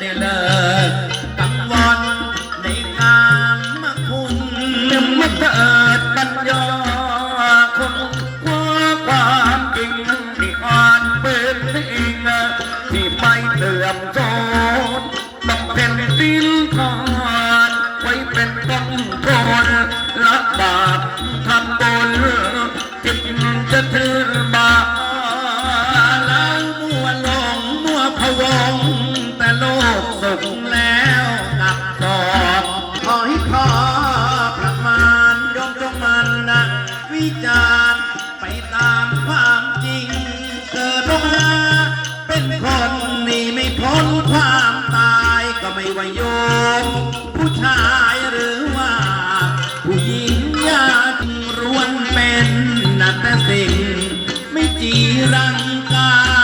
ได้เลิกกังวลในกามคุณจะมาเกิดปัญญาคนคว้าความจริงที่อ่านเป็นสิ่งที่ไม่เลื่อมโจรต้องเป็นดินทานไว้เป็นต้นทนละบาปทำบุญจิตจะถือ จารย์ไปตามความจริง เกิดลงมาเป็นคนนี่ไม่พ้นความตายก็ไม่ว่าโยมผู้ชายหรือว่า ผู้หญิงยากรวนเป็นนักแต่สิ่ง ไม่จีรังกาที่โรคสาทุกหยิ